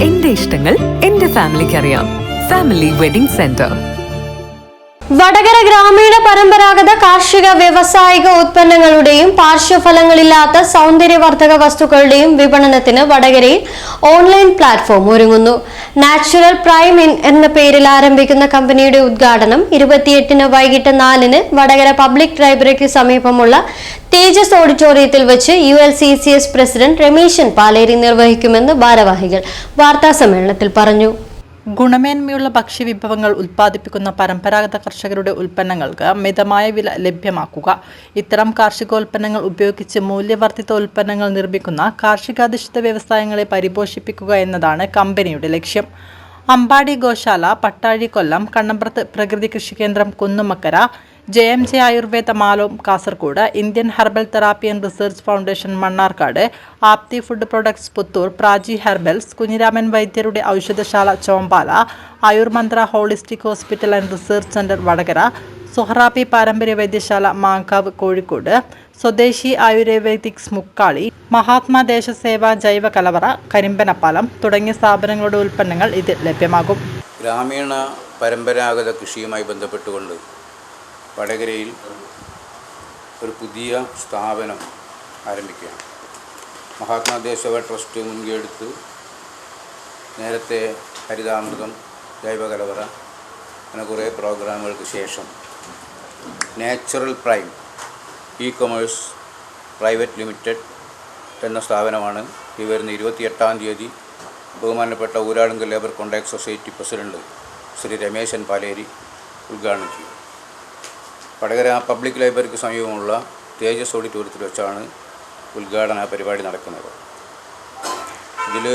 എന്റെ ഇഷ്ടങ്ങൾ എന്റെ ഫാമിലിക്ക് അറിയാം. ഫാമിലി വെഡിംഗ് സെന്റർ വടകര ഗ്രാമീണ പരമ്പരാഗത കാർഷിക വ്യവസായിക ഉത്പന്നങ്ങളുടെയും പാർശ്വഫലങ്ങളില്ലാത്ത സൗന്ദര്യവർദ്ധക വസ്തുക്കളുടെയും വിപണനത്തിന് വടകരയിൽ ഓൺലൈൻ പ്ലാറ്റ്ഫോം ഒരുങ്ങുന്നു. നാച്ചുറൽ പ്രൈം ഇൻ എന്ന പേരിൽ ആരംഭിക്കുന്ന കമ്പനിയുടെ ഉദ്ഘാടനം ഇരുപത്തിയെട്ടിന് വൈകിട്ട് നാലിന് വടകര പബ്ലിക് ലൈബ്രറിക്ക് സമീപമുള്ള തേജസ് ഓഡിറ്റോറിയത്തിൽ വെച്ച് U L C C S president Rameshan Paleri നിർവഹിക്കുമെന്ന് ഭാരവാഹികൾ വാർത്താസമ്മേളനത്തിൽ പറഞ്ഞു. ഗുണമേന്മയുള്ള ഭക്ഷ്യവിഭവങ്ങൾ ഉൽപ്പാദിപ്പിക്കുന്ന പരമ്പരാഗത കർഷകരുടെ ഉൽപ്പന്നങ്ങൾക്ക് മിതമായ വില ലഭ്യമാക്കുക. ഇത്തരം കാർഷികോൽപ്പന്നങ്ങൾ ഉപയോഗിച്ച് മൂല്യവർദ്ധിത ഉൽപ്പന്നങ്ങൾ നിർമ്മിക്കുന്ന കാർഷികാധിഷ്ഠിത വ്യവസായങ്ങളെ പരിപോഷിപ്പിക്കുക എന്നതാണ് കമ്പനിയുടെ ലക്ഷ്യം. അമ്പാടി ഗോശാല പട്ടാഴി കൊല്ലം കണ്ണമ്പ്രത്ത് പ്രകൃതി കൃഷി കേന്ദ്രം Kunnummakkara J M J Ayurveda Malom Kasaragod Indian herbal therapy and research foundation Mannarkkad Apthi food products Puthur Praji herbals Kunhiraman വൈദ്യരുടെ ഔഷധശാല Chombala Ayurmantra holistic hospital and research centre Vadakara Suharabi പാരമ്പര്യ വൈദ്യശാല മാങ്കാവ് കോഴിക്കോട് സ്വദേശി ആയുർവേദിക്സ് മുക്കാളി മഹാത്മാ ദേശസേവ ജൈവ കലവറ കരിമ്പനപ്പാലം തുടങ്ങിയ സ്ഥാപനങ്ങളുടെ ഉൽപ്പന്നങ്ങൾ ഇതിൽ ലഭ്യമാകും. ഗ്രാമീണ പരമ്പരാഗത കൃഷിയുമായി ബന്ധപ്പെട്ടുകൊണ്ട് വടകരയിൽ ഒരു പുതിയ സ്ഥാപനം ആരംഭിക്കുകയാണ്. മഹാത്മാദേശവ ട്രസ്റ്റ് മുൻകൈയെടുത്ത് നേരത്തെ ഹരിതാമൃതം ജൈവകലവറ അങ്ങനെ കുറേ പ്രോഗ്രാമുകൾക്ക് ശേഷം natural prime e commerce private limited എന്ന സ്ഥാപനമാണ് ഈ വരുന്ന ഇരുപത്തിയെട്ടാം തീയതി ബഹുമാനപ്പെട്ട Uralungal labour contract society president Shri Rameshan Paleri ഉദ്ഘാടനം ചെയ്യും. വടകര പബ്ലിക് ലൈബ്രറിക്ക് സമീപമുള്ള തേജസ് ഓഡിറ്റോറിയത്തിൽ വെച്ചാണ് ഉദ്ഘാടന പരിപാടി നടക്കുന്നത്. ഇതിൽ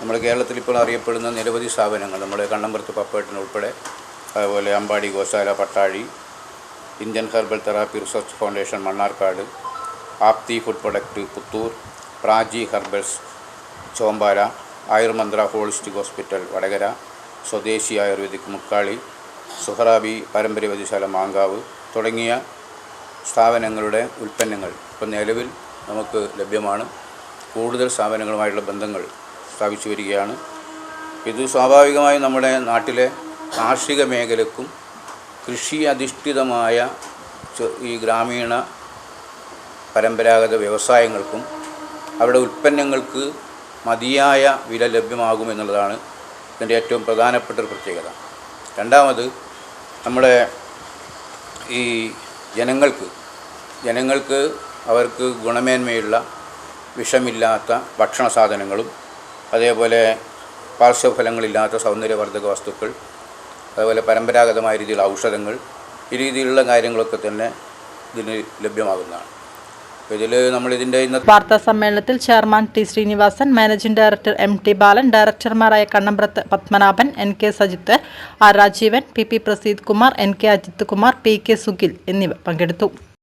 നമ്മുടെ കേരളത്തിൽ ഇപ്പോൾ അറിയപ്പെടുന്ന നിരവധി സ്ഥാപനങ്ങൾ നമ്മുടെ കണ്ണമ്പുറത്ത് പപ്പേട്ടൻ ഉൾപ്പെടെ അതുപോലെ Ambadi Goshala Pattazhi Indian herbal therapy research foundation Mannarkkad Apthi food product Puthur Praji herbals Chombala Ayurmantra holistic hospital Vadakara Swadeshi ayurvedic Mukkali Suharabi പാരമ്പര്യ വൈദ്യശാല മാങ്കാവ് തുടങ്ങിയ സ്ഥാപനങ്ങളുടെ ഉൽപ്പന്നങ്ങൾ ഇപ്പം നിലവിൽ നമുക്ക് ലഭ്യമാണ്. കൂടുതൽ സ്ഥാപനങ്ങളുമായിട്ടുള്ള ബന്ധങ്ങൾ സ്ഥാപിച്ചു വരികയാണ്. ഇത് സ്വാഭാവികമായും നമ്മുടെ നാട്ടിലെ കാർഷിക മേഖലക്കും കൃഷി അധിഷ്ഠിതമായ ഈ ഗ്രാമീണ പരമ്പരാഗത വ്യവസായങ്ങൾക്കും അവരുടെ ഉൽപ്പന്നങ്ങൾക്ക് മതിയായ വില ലഭ്യമാകുമെന്നുള്ളതാണ് ഇതിന്റെ ഏറ്റവും പ്രധാനപ്പെട്ട ഒരു പ്രത്യേകത. രണ്ടാമത് നമ്മുടെ ഈ ജനങ്ങൾക്ക് ജനങ്ങൾക്ക് അവർക്ക് ഗുണമേന്മയുള്ള വിഷമില്ലാത്ത ഭക്ഷണ സാധനങ്ങളും അതേപോലെ പാർശ്വഫലങ്ങളില്ലാത്ത സൗന്ദര്യവർദ്ധക വസ്തുക്കൾ അതുപോലെ പരമ്പരാഗതമായ രീതിയിലുള്ള ഔഷധങ്ങൾ ഈ രീതിയിലുള്ള കാര്യങ്ങളൊക്കെ തന്നെ ഇതിന് ലഭ്യമാകുന്നതാണ്. വാർത്താ സമ്മേളനത്തിൽ chairman T Srinivasan managing director M T Balan ഡയറക്ടർമാരായ Kannambrath Padmanabhan N K Sajith R Rajeevan P P Praseed Kumar N K Ajith Kumar P K Sugil എന്നിവർ പങ്കെടുത്തു.